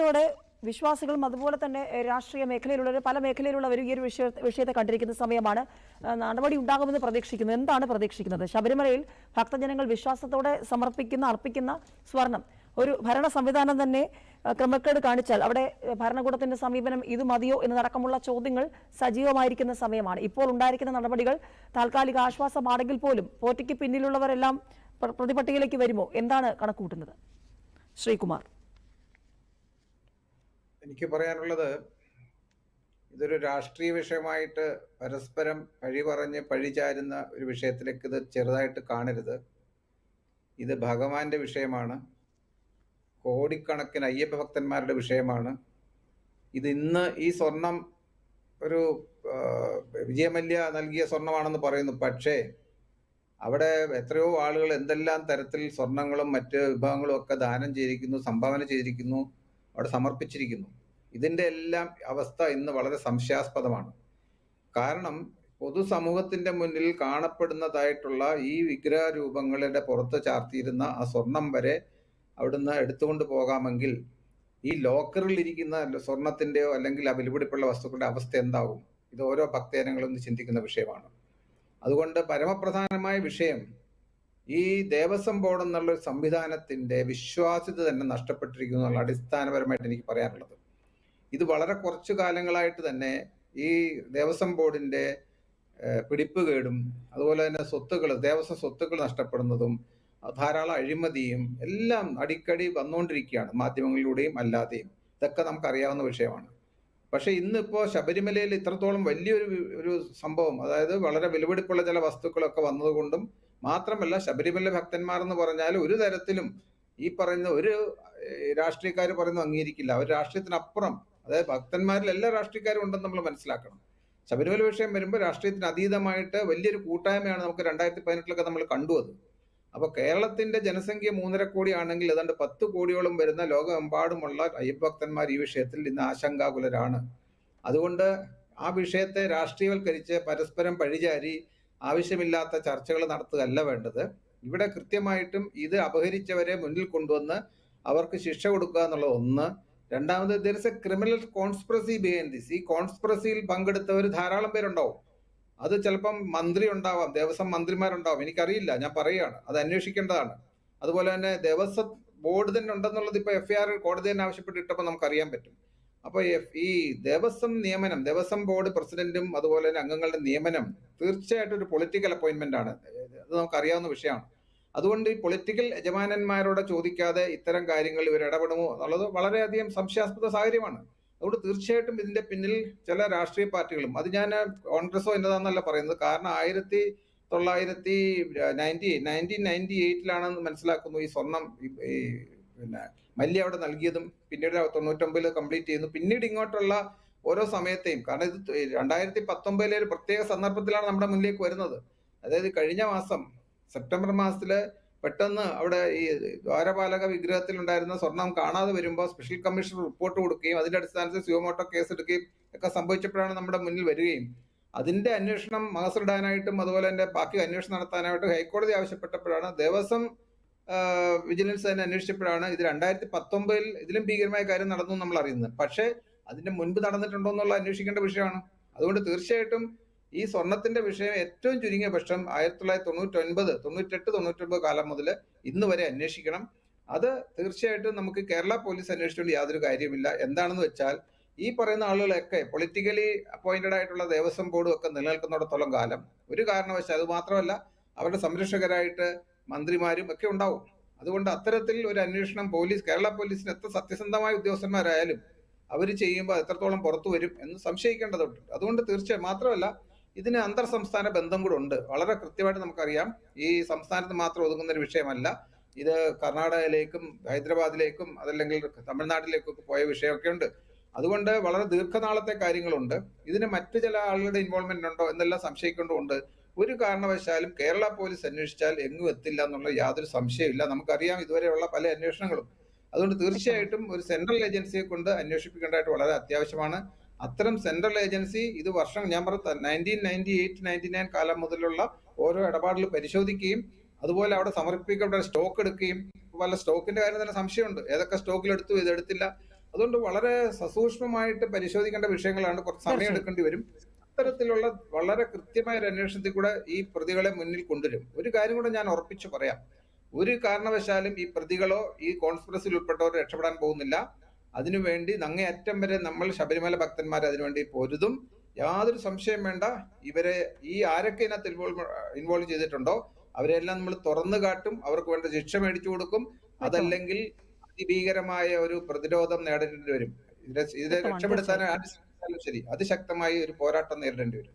ോടെ വിശ്വാസികളും അതുപോലെ തന്നെ രാഷ്ട്രീയ മേഖലയിലുള്ളവർ പല മേഖലയിലുള്ളവരും ഈ ഒരു വിഷയ വിഷയത്തെ കണ്ടിരിക്കുന്ന സമയമാണ് നടപടി ഉണ്ടാകുമെന്ന് പ്രതീക്ഷിക്കുന്നു. എന്താണ് പ്രതീക്ഷിക്കുന്നത്? ശബരിമലയിൽ ഭക്തജനങ്ങൾ വിശ്വാസത്തോടെ സമർപ്പിക്കുന്ന അർപ്പിക്കുന്ന സ്വർണം. ഒരു ഭരണ സംവിധാനം തന്നെ ക്രമക്കേട് കാണിച്ചാൽ അവിടെ ഭരണകൂടത്തിന്റെ സമീപനം ഇത് മതിയോ എന്നതടക്കമുള്ള ചോദ്യങ്ങൾ സജീവമായിരിക്കുന്ന സമയമാണ്. ഇപ്പോൾ ഉണ്ടായിരിക്കുന്ന നടപടികൾ താൽക്കാലിക ആശ്വാസമാണെങ്കിൽ പോലും പോറ്റിക്ക് പിന്നിലുള്ളവരെല്ലാം പ്രതിപട്ടികയിലേക്ക് വരുമോ? എന്താണ് കണക്കുകൂട്ടുന്നത്? ശ്രീകുമാർ. എനിക്ക് പറയാനുള്ളത് ഇതൊരു രാഷ്ട്രീയ വിഷയമായിട്ട് പരസ്പരം പഴി പറഞ്ഞ് പഴിചാരുന്ന ഒരു വിഷയത്തിലേക്ക് ഇത് ചെറുതായിട്ട് കാണരുത്. ഇത് ഭഗവാന്റെ വിഷയമാണ്. കോടിക്കണക്കിന് അയ്യപ്പ ഭക്തന്മാരുടെ വിഷയമാണ്. ഇത് ഇന്ന് ഈ സ്വർണം ഒരു വിജയമല്യ നൽകിയ സ്വർണമാണെന്ന് പറയുന്നു. പക്ഷേ അവിടെ എത്രയോ ആളുകൾ എന്തെല്ലാം തരത്തിൽ സ്വർണങ്ങളും മറ്റ് വിഭവങ്ങളും ഒക്കെ ദാനം ചെയ്തിരിക്കുന്നു സംഭാവന ചെയ്തിരിക്കുന്നു അവിടെ സമർപ്പിച്ചിരിക്കുന്നു. ഇതിന്റെ എല്ലാം അവസ്ഥ ഇന്ന് വളരെ സംശയാസ്പദമാണ്. കാരണം പൊതുസമൂഹത്തിന്റെ മുന്നിൽ കാണപ്പെടുന്നതായിട്ടുള്ള ഈ വിഗ്രഹ രൂപങ്ങളുടെ പുറത്ത് ചാർത്തിയിരുന്ന ആ സ്വർണം വരെ അവിടുന്ന് എടുത്തുകൊണ്ട് പോകാമെങ്കിൽ ഈ ലോക്കറിൽ ഇരിക്കുന്ന സ്വർണത്തിന്റെയോ അല്ലെങ്കിൽ ആ വിലപിടിപ്പുള്ള വസ്തുക്കളുടെ അവസ്ഥ എന്താവും? ഇത് ഓരോ ഭക്തജനങ്ങളും ചിന്തിക്കുന്ന വിഷയമാണ്. അതുകൊണ്ട് പരമപ്രധാനമായ വിഷയം ഈ ദേവസ്വം ബോർഡ് എന്നുള്ള സംവിധാനത്തിന്റെ വിശ്വാസ്യത തന്നെ നഷ്ടപ്പെട്ടിരിക്കുന്നു എന്നുള്ള അടിസ്ഥാനപരമായിട്ട് എനിക്ക് പറയാനുള്ളത്. ഇത് വളരെ കുറച്ചു കാലങ്ങളായിട്ട് തന്നെ ഈ ദേവസ്വം ബോർഡിന്റെ പിടിപ്പ് പിടിപ്പുകേടും അതുപോലെ തന്നെ സ്വത്തുക്കൾ ദേവസ്വം സ്വത്തുക്കൾ നഷ്ടപ്പെടുന്നതും ധാരാളം അഴിമതിയും എല്ലാം അടിക്കടി വന്നുകൊണ്ടിരിക്കുകയാണ് മാധ്യമങ്ങളിലൂടെയും അല്ലാതെയും. ഇതൊക്കെ നമുക്കറിയാവുന്ന വിഷയമാണ്. പക്ഷേ ഇന്നിപ്പോൾ ശബരിമലയിൽ ഇത്രത്തോളം വലിയൊരു ഒരു സംഭവം അതായത് വളരെ വിലപിടിപ്പുള്ള ചില വസ്തുക്കളൊക്കെ വന്നതുകൊണ്ടും മാത്രമല്ല ശബരിമല ഭക്തന്മാർ എന്ന് പറഞ്ഞാൽ ഒരു തരത്തിലും ഈ പറയുന്ന ഒരു രാഷ്ട്രീയക്കാർ പറയുന്നത് അംഗീകരിക്കില്ല. അവർ രാഷ്ട്രീയത്തിനപ്പുറം അതായത് ഭക്തന്മാരിൽ എല്ലാ രാഷ്ട്രീയക്കാരും ഉണ്ടെന്ന് നമ്മൾ മനസ്സിലാക്കണം. ശബരിമല വിഷയം വരുമ്പോൾ രാഷ്ട്രീയത്തിന് അതീതമായിട്ട് വലിയൊരു കൂട്ടായ്മയാണ് നമുക്ക് രണ്ടായിരത്തി പതിനെട്ടിലൊക്കെ നമ്മൾ കണ്ടു അത്. അപ്പൊ കേരളത്തിന്റെ ജനസംഖ്യ മൂന്നര കോടിയാണെങ്കിൽ ഏതാണ്ട് പത്ത് കോടിയോളം വരുന്ന ലോകമെമ്പാടുമുള്ള അയ്യപ്പഭക്തന്മാർ ഈ വിഷയത്തിൽ ഇന്ന് ആശങ്കാകുലരാണ്. അതുകൊണ്ട് ആ വിഷയത്തെ രാഷ്ട്രീയവൽക്കരിച്ച് പരസ്പരം പഴിചാരി ആവശ്യമില്ലാത്ത ചർച്ചകൾ നടത്തുകയല്ല വേണ്ടത്. ഇവിടെ കൃത്യമായിട്ടും ഇത് അപഹരിച്ചവരെ മുന്നിൽ കൊണ്ടുവന്ന് അവർക്ക് ശിക്ഷ കൊടുക്കുക എന്നുള്ളത് ഒന്ന്. രണ്ടാമത് there is a criminal conspiracy behind this ഈ കോൺസ്പ്രസിയിൽ പങ്കെടുത്തവർ ധാരാളം പേരുണ്ടാവും. അത് ചിലപ്പം മന്ത്രി ഉണ്ടാവാം ദേവസ്വം മന്ത്രിമാരുണ്ടാവും. എനിക്കറിയില്ല ഞാൻ പറയുകയാണ്. അത് അന്വേഷിക്കേണ്ടതാണ്. അതുപോലെ തന്നെ ദേവസ്വം ബോർഡ് തന്നെ ഉണ്ടെന്നുള്ളത് ഇപ്പൊ എഫ് ഐ ആർ കോടതി തന്നെ ആവശ്യപ്പെട്ടിട്ടപ്പോൾ നമുക്ക് അറിയാൻ പറ്റും. അപ്പൊ എഫ്- ഈ ദേവസ്വം നിയമനം ദേവസ്വം ബോർഡ് പ്രസിഡന്റും അതുപോലെ തന്നെ അംഗങ്ങളുടെ നിയമനം തീർച്ചയായിട്ടും ഒരു പൊളിറ്റിക്കൽ അപ്പോയിന്റ്മെന്റ് ആണ്. അത് നമുക്ക് അറിയാവുന്ന വിഷയമാണ്. അതുകൊണ്ട് ഈ പൊളിറ്റിക്കൽ യജമാനന്മാരോട് ചോദിക്കാതെ ഇത്തരം കാര്യങ്ങൾ ഇവർ ഇടപെടുമോ എന്നുള്ളത് വളരെയധികം സംശയാസ്പദ സാഹചര്യമാണ് അതുകൊണ്ട് തീർച്ചയായിട്ടും ഇതിന്റെ പിന്നിൽ ചില രാഷ്ട്രീയ പാർട്ടികളും അത് ഞാൻ കോൺഗ്രസോ എന്നതാന്നല്ല പറയുന്നത് കാരണം ആയിരത്തി തൊള്ളായിരത്തി നയന്റി നയന്റീൻ നയന്റി എയ്റ്റിലാണെന്ന് മനസ്സിലാക്കുന്നു ഈ സ്വർണം ഈ പിന്നെ മല്യ അവിടെ നൽകിയതും പിന്നീട് തൊണ്ണൂറ്റൊമ്പതിൽ കംപ്ലീറ്റ് ചെയ്യുന്നു. പിന്നീട് ഇങ്ങോട്ടുള്ള ഓരോ സമയത്തെയും കാരണം ഇത് രണ്ടായിരത്തി പത്തൊമ്പതിലെ ഒരു പ്രത്യേക സന്ദർഭത്തിലാണ് നമ്മുടെ മുന്നിലേക്ക് വരുന്നത്. അതായത് കഴിഞ്ഞ മാസം സെപ്റ്റംബർ മാസത്തിൽ പെട്ടെന്ന് അവിടെ ഈ ദ്വാരപാലക വിഗ്രഹത്തിൽ ഉണ്ടായിരുന്ന സ്വർണം കാണാതെ വരുമ്പോൾ സ്പെഷ്യൽ കമ്മീഷൻ റിപ്പോർട്ട് കൊടുക്കുകയും അതിന്റെ അടിസ്ഥാനത്തിൽ സിയോമോട്ടോ കേസ് എടുക്കുകയും ഒക്കെ സംഭവിച്ചപ്പോഴാണ് നമ്മുടെ മുന്നിൽ വരികയും. അതിന്റെ അന്വേഷണം മഹസറിടാനായിട്ടും അതുപോലെ തന്നെ ബാക്കി അന്വേഷണം നടത്താനായിട്ടും ഹൈക്കോടതി ആവശ്യപ്പെട്ടപ്പോഴാണ് ദേവസ്വം വിജിലൻസ് തന്നെ അന്വേഷിച്ചപ്പോഴാണ് ഇത് രണ്ടായിരത്തി പത്തൊമ്പതിൽ ഇതിലും ഭീകരമായ കാര്യം നടന്നു നമ്മൾ അറിയുന്നത്. പക്ഷേ അതിന്റെ മുൻപ് നടന്നിട്ടുണ്ടോ എന്നുള്ള അന്വേഷിക്കേണ്ട വിഷയമാണ്. അതുകൊണ്ട് തീർച്ചയായിട്ടും ഈ സ്വർണത്തിന്റെ വിഷയം ഏറ്റവും ചുരുങ്ങിയ പക്ഷം ആയിരത്തി തൊള്ളായിരത്തി തൊണ്ണൂറ്റി ഒൻപത് തൊണ്ണൂറ്റെട്ട് തൊണ്ണൂറ്റൊൻപത് കാലം മുതൽ ഇന്ന് വരെ അന്വേഷിക്കണം. അത് തീർച്ചയായിട്ടും നമുക്ക് കേരള പോലീസ് അന്വേഷിച്ചുകൊണ്ട് യാതൊരു കാര്യമില്ല എന്താണെന്ന് വെച്ചാൽ ഈ പറയുന്ന ആളുകളൊക്കെ പൊളിറ്റിക്കലി അപ്പോയിന്റഡ് ആയിട്ടുള്ള ദേവസ്വം ബോർഡും ഒക്കെ നിലനിൽക്കുന്നിടത്തോളം കാലം ഒരു കാരണവശാൽ അത് മാത്രമല്ല അവരുടെ സംരക്ഷകരായിട്ട് മന്ത്രിമാരും ഒക്കെ ഉണ്ടാവും. അതുകൊണ്ട് അത്തരത്തിൽ ഒരു അന്വേഷണം പോലീസ് കേരള പോലീസിന് എത്ര സത്യസന്ധമായ ഉദ്യോഗസ്ഥന്മാരായാലും അവർ ചെയ്യുമ്പോൾ എത്രത്തോളം പുറത്തു വരും എന്ന് സംശയിക്കേണ്ടതുണ്ട്. അതുകൊണ്ട് തീർച്ചയായും മാത്രമല്ല ഇതിന് അന്തർ സംസ്ഥാന ബന്ധം കൂടെ ഉണ്ട്. വളരെ കൃത്യമായിട്ട് നമുക്കറിയാം. ഈ സംസ്ഥാനത്ത് മാത്രം ഒതുങ്ങുന്ന ഒരു വിഷയമല്ല. ഇത് കർണാടകയിലേക്കും ഹൈദരാബാദിലേക്കും അതല്ലെങ്കിൽ തമിഴ്നാട്ടിലേക്കും ഒക്കെ പോയ വിഷയമൊക്കെ ഉണ്ട്. അതുകൊണ്ട് വളരെ ദീർഘനാളത്തെ കാര്യങ്ങളുണ്ട്. ഇതിന് മറ്റു ചില ആളുകളുടെ ഇൻവോൾവ്മെന്റ് ഉണ്ടോ എന്നെല്ലാം സംശയിക്കേണ്ടതുണ്ട്. ഒരു കാരണവശാലും കേരള പോലീസ് അന്വേഷിച്ചാൽ എങ്ങും എത്തില്ല എന്നുള്ള യാതൊരു സംശയമില്ല നമുക്കറിയാം ഇതുവരെയുള്ള പല അന്വേഷണങ്ങളും. അതുകൊണ്ട് തീർച്ചയായിട്ടും ഒരു സെൻട്രൽ ഏജൻസിയെ കൊണ്ട് അന്വേഷിപ്പിക്കേണ്ടതായിട്ട് വളരെ അത്യാവശ്യമാണ്. അത്തരം സെൻട്രൽ ഏജൻസി ഇത് വർഷം ഞാൻ പറഞ്ഞ nineteen ninety eight ninety nine കാലം മുതലുള്ള ഓരോ ഇടപാടിൽ പരിശോധിക്കുകയും അതുപോലെ അവിടെ സമർപ്പിക്കപ്പെട്ട സ്റ്റോക്ക് എടുക്കുകയും പല സ്റ്റോക്കിന്റെ കാര്യം തന്നെ സംശയമുണ്ട്. ഏതൊക്കെ സ്റ്റോക്കിൽ എടുത്തു ഇത് എടുത്തില്ല അതുകൊണ്ട് വളരെ സസൂക്ഷ്മമായിട്ട് പരിശോധിക്കേണ്ട വിഷയങ്ങളാണ് കുറച്ച് സമയം. എടുക്കേണ്ടി വരും. അത്തരത്തിലുള്ള വളരെ കൃത്യമായ ഒരു അന്വേഷണത്തിൽ കൂടെ ഈ പ്രതികളെ മുന്നിൽ കൊണ്ടുവരും. ഒരു കാര്യം കൂടെ ഞാൻ ഉറപ്പിച്ചു പറയാം. ഒരു കാരണവശാലും ഈ പ്രതികളോ ഈ കോൺസ്പിറസിൽ ഉൾപ്പെട്ടവരോ രക്ഷപ്പെടാൻ പോകുന്നില്ല. അതിനുവേണ്ടി അങ്ങേയറ്റം വരെ നമ്മൾ ശബരിമല ഭക്തന്മാർ അതിനുവേണ്ടി പൊരുതും. യാതൊരു സംശയം വേണ്ട. ഇവരെ ഈ ആരൊക്കെ ഇതിനകത്ത് ഇൻവോൾവ് ഇൻവോൾവ് ചെയ്തിട്ടുണ്ടോ അവരെല്ലാം നമ്മൾ തുറന്നു കാട്ടും. അവർക്ക് വേണ്ട ശിക്ഷ മേടിച്ചു കൊടുക്കും. അതല്ലെങ്കിൽ അതിഭീകരമായ ഒരു പ്രതിരോധം നേടേണ്ടി വരും. ഇതിനെ ഇതിനെ രക്ഷപ്പെടുത്താൻ ശരി. അതിശക്തമായി ഒരു പോരാട്ടം നേരിടേണ്ടി വരും.